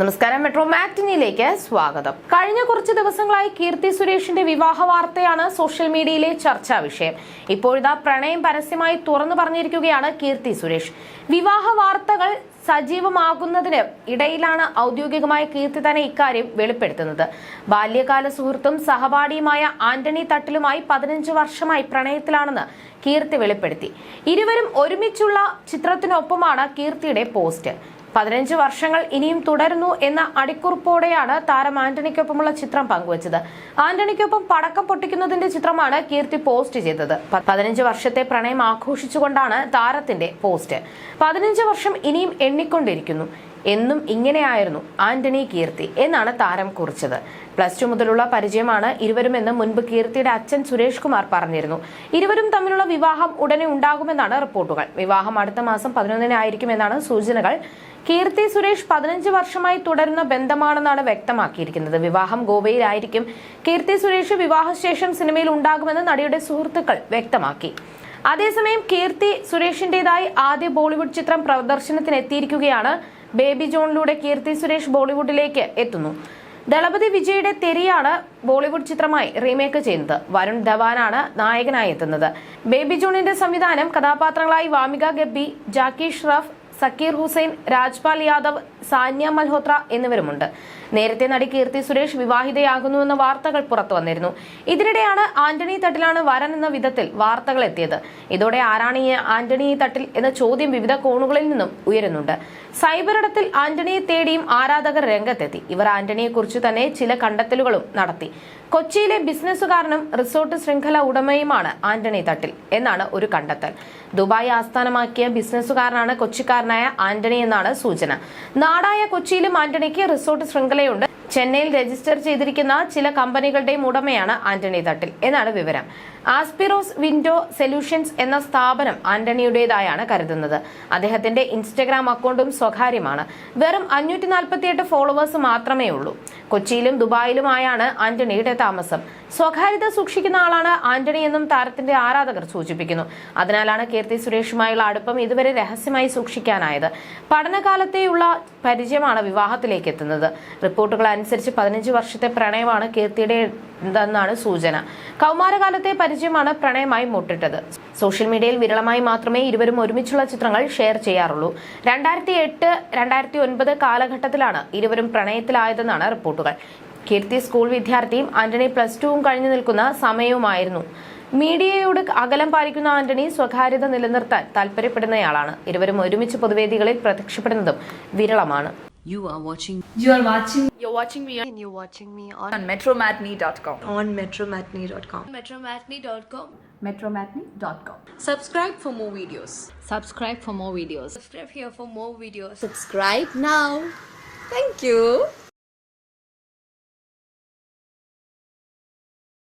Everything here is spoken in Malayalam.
നമസ്കാരം. മെട്രോ മാറ്റിനിയിലേക്ക് സ്വാഗതം. കഴിഞ്ഞ കുറച്ച് ദിവസങ്ങളായി കീർത്തി സുരേഷിന്റെ വിവാഹ വാർത്തയാണ് സോഷ്യൽ മീഡിയയിലെ ചർച്ചാ വിഷയം. ഇപ്പോഴിതാ പ്രണയം പരസ്യമായി തുറന്നു പറഞ്ഞിരിക്കുകയാണ് കീർത്തി സുരേഷ്. വിവാഹ വാർത്തകൾ സജീവമാകുന്നതിന് ഇടയിലാണ് ഔദ്യോഗികമായ കീർത്തി തന്നെ ഇക്കാര്യം വെളിപ്പെടുത്തുന്നത്. ബാല്യകാല സുഹൃത്തും സഹപാഠിയുമായ ആന്റണി തട്ടിലുമായി പതിനഞ്ച് വർഷമായി പ്രണയത്തിലാണെന്ന് കീർത്തി വെളിപ്പെടുത്തി. ഇരുവരും ഒരുമിച്ചുള്ള ചിത്രത്തിനൊപ്പമാണ് കീർത്തിയുടെ പോസ്റ്റ്. പതിനഞ്ച് വർഷങ്ങൾ ഇനിയും തുടരുന്നു എന്ന അടിക്കുറിപ്പോടെയാണ് താരം ആന്റണിക്കൊപ്പമുള്ള ചിത്രം പങ്കുവച്ചത്. ആന്റണിക്കൊപ്പം പടക്കം പൊട്ടിക്കുന്നതിന്റെ ചിത്രമാണ് കീർത്തി പോസ്റ്റ് ചെയ്തത്. പതിനഞ്ച് വർഷത്തെ പ്രണയം ആഘോഷിച്ചുകൊണ്ടാണ് താരത്തിന്റെ പോസ്റ്റ്. പതിനഞ്ച് വർഷം ഇനിയും എണ്ണിക്കൊണ്ടിരിക്കുന്നു. എന്നും ഇങ്ങനെയായിരുന്നു ആന്റണി കീർത്തി എന്നാണ് താരം കുറിച്ചത്. പ്ലസ് ടു മുതലുള്ള പരിചയമാണ് ഇരുവരുമെന്ന് മുൻപ് കീർത്തിയുടെ അച്ഛൻ സുരേഷ് കുമാർ പറഞ്ഞിരുന്നു. ഇരുവരും തമ്മിലുള്ള വിവാഹം ഉടനെ ഉണ്ടാകുമെന്നാണ് റിപ്പോർട്ടുകൾ. വിവാഹം അടുത്ത മാസം പതിനൊന്നിനായിരിക്കുമെന്നാണ് സൂചനകൾ. കീർത്തി സുരേഷ് പതിനഞ്ച് വർഷമായി തുടരുന്ന ബന്ധമാണെന്നാണ് വ്യക്തമാക്കിയിരിക്കുന്നത്. വിവാഹം ഗോവയിലായിരിക്കും. കീർത്തി സുരേഷ് വിവാഹശേഷം സിനിമയിൽ ഉണ്ടാകുമെന്ന് നടിയുടെ സുഹൃത്തുക്കൾ വ്യക്തമാക്കി. അതേസമയം കീർത്തി സുരേഷിന്റേതായി ആദ്യ ബോളിവുഡ് ചിത്രം പ്രദർശനത്തിന് എത്തിയിരിക്കുകയാണ് ബേബി ജോണിലൂടെ കീർത്തി സുരേഷ് ബോളിവുഡിലേക്ക് എത്തുന്നു. ദളപതി വിജയുടെ തെരിയാണ് ബോളിവുഡ് ചിത്രമായി റീമേക്ക് ചെയ്യുന്നത്. വരുൺ ധവാനാണ് നായകനായി എത്തുന്നത്. ബേബി ജോണിന്റെ സംവിധാനം കഥാപാത്രങ്ങളായി വാമിക ഗബ്ബി ജാക്കി ഷ്റഫ് സക്കീർ ഹുസൈൻ രാജ്പാൽ യാദവ് സാന്യ മൽഹോത്ര എന്നിവരുമുണ്ട്. നേരത്തെ നടി കീർത്തി സുരേഷ് വിവാഹിതയാകുന്നുവെന്ന വാർത്തകൾ പുറത്തു വന്നിരുന്നു. ഇതിനിടെയാണ് ആന്റണി തട്ടിലാണ് വരൻ എന്ന വിധത്തിൽ വാർത്തകൾ എത്തിയത്. ഇതോടെ ആരാണ് ഈ ആന്റണി തട്ടിൽ എന്ന ചോദ്യം വിവിധ കോണുകളിൽ നിന്നും ഉയരുന്നുണ്ട്. സൈബറിടത്തിൽ ആന്റണിയെ തേടിയും ആരാധകർ രംഗത്തെത്തി. ഇവർ ആന്റണിയെക്കുറിച്ച് തന്നെ ചില കണ്ടെത്തലുകളും നടത്തി. കൊച്ചിയിലെ ബിസിനസ്സുകാരനും റിസോർട്ട് ശൃംഖല ഉടമയുമാണ് ആന്റണി തട്ടിൽ എന്നാണ് ഒരു കണ്ടെത്തൽ. ദുബായ് ആസ്ഥാനമാക്കിയ ബിസിനസ്സുകാരനാണ് കൊച്ചിക്കാരനായ ആന്റണി എന്നാണ് സൂചന. നാടായ കൊച്ചിയിലും ആന്റണിക്ക് റിസോർട്ട് ശൃംഖലയുണ്ട്. ചെന്നൈയിൽ രജിസ്റ്റർ ചെയ്തിരിക്കുന്ന ചില കമ്പനികളുടെയും ഉടമയാണ് ആന്റണി തട്ടിൽ. എന്നാണ് വിവരം. ആസ്പിറോസ് വിൻഡോ സൊല്യൂഷൻസ് എന്ന സ്ഥാപനം ആന്റണിയുടേതായാണ് കരുതുന്നത്. അദ്ദേഹത്തിന്റെ ഇൻസ്റ്റഗ്രാം അക്കൗണ്ടും സ്വകാര്യമാണ്. വെറും അഞ്ഞൂറ്റി ഫോളോവേഴ്സ് മാത്രമേ ഉള്ളൂ കൊച്ചിയിലും ദുബായിലുമായാണ് ആന്റണിയുടെ താമസം. സ്വകാര്യത സൂക്ഷിക്കുന്ന ആളാണ് ആന്റണി എന്നും താരത്തിന്റെ ആരാധകർ സൂചിപ്പിക്കുന്നു. അതിനാലാണ് കീർത്തി സുരേഷുമായുള്ള അടുപ്പം ഇതുവരെ രഹസ്യമായി സൂക്ഷിക്കാനായത്. പഠനകാലത്തെയുള്ള പരിചയമാണ് വിവാഹത്തിലേക്ക് എത്തുന്നത്. റിപ്പോർട്ടുകൾ അനുസരിച്ച് പതിനഞ്ച് വർഷത്തെ പ്രണയമാണ് കീർത്തിയുടെ എന്നാണ് സൂചന. കൗമാരകാലത്തെ പരിചയമാണ് പ്രണയമായി മുട്ടിട്ടത്. സോഷ്യൽ മീഡിയയിൽ വിരളമായി മാത്രമേ ഇരുവരും ഒരുമിച്ചുള്ള ചിത്രങ്ങൾ ഷെയർ ചെയ്യാറുള്ളൂ. രണ്ടായിരത്തി എട്ട് രണ്ടായിരത്തി ഒൻപത് കാലഘട്ടത്തിലാണ് ഇരുവരും പ്രണയത്തിലായതെന്നാണ് റിപ്പോർട്ടുകൾ. കീർത്തി സ്കൂൾ വിദ്യാർത്ഥിയും ആന്റണി പ്ലസ് ടുവും കഴിഞ്ഞു നിൽക്കുന്ന സമയവുമായിരുന്നു മീഡിയയോട് അകലം പാലിക്കുന്ന ആന്റണി സ്വകാര്യത നിലനിർത്താൻ താല്പര്യപ്പെടുന്നയാളാണ് ഇരുവരും ഒരുമിച്ച് പൊതുവേദികളിൽ പ്രത്യക്ഷപ്പെടുന്നതും വിരളമാണ് You are watching You are watching You're watching me and you're watching me on, on metromatney.com. on metromatney.com. metromatney.com. Metromatney.com. Subscribe for more videos. Subscribe for more videos. Subscribe here for more videos. Subscribe now. Thank you.